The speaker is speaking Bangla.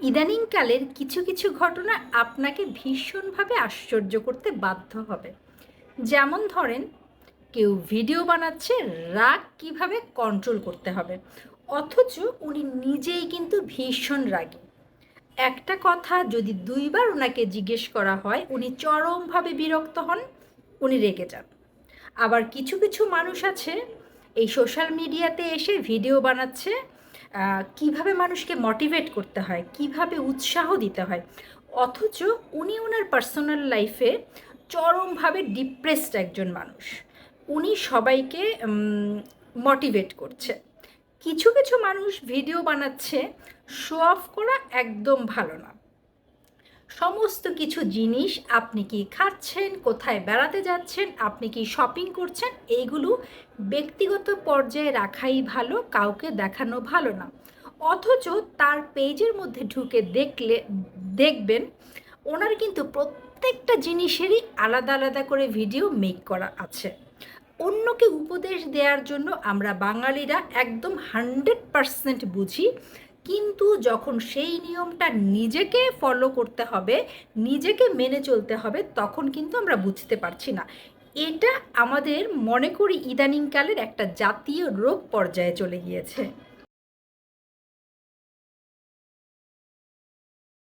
ইদানিংকালের কিছু কিছু ঘটনা আপনাকে ভীষণভাবে আশ্চর্য করতে বাধ্য হবে। যেমন ধরেন, কেউ ভিডিও বানাচ্ছে রাগ কীভাবে কন্ট্রোল করতে হবে, অথচ উনি নিজেই কিন্তু ভীষণ রাগী। একটা কথা যদি দুইবার ওনাকে জিজ্ঞেস করা হয়, উনি চরমভাবে বিরক্ত হন, উনি রেগে যান। আবার কিছু কিছু মানুষ আছে, এই সোশ্যাল মিডিয়াতে এসে ভিডিও বানাচ্ছে কীভাবে মানুষকে মোটিভেট করতে হয়, কীভাবে উৎসাহ দিতে হয়, অথচ উনি ওনার পার্সোনাল লাইফে চরমভাবে ডিপ্রেসড একজন মানুষ। উনি সবাইকে মোটিভেট করছে। কিছু কিছু মানুষ ভিডিও বানাচ্ছে শো অফ করা একদম ভালো না। সমস্ত কিছু জিনিস আপনি কি খাচ্ছেন, কোথায় বেড়াতে যাচ্ছেন, আপনি কি শপিং করছেন, এইগুলো ব্যক্তিগত পর্যায়ে রাখাই ভালো, কাউকে দেখানো ভালো না। অথচ তার পেজের মধ্যে ঢুকে দেখলে, দেখবেন ওনার কিন্তু প্রত্যেকটা জিনিসেরই আলাদা আলাদা করে ভিডিও মেক করা আছে। অন্যকে উপদেশ দেওয়ার জন্য আমরা বাঙালিরা একদম হান্ড্রেড পারসেন্ট বুঝি কিন্তু যখন সেই নিয়মটা নিজেকে ফলো করতে হবে, নিজেকে মেনে চলতে হবে, তখন কিন্তু আমরা বুঝতে পারছি না। এটা আমাদের মনে করি ইদানিংকালের একটা জাতীয় রোগ পর্যায়ে চলে গিয়েছে।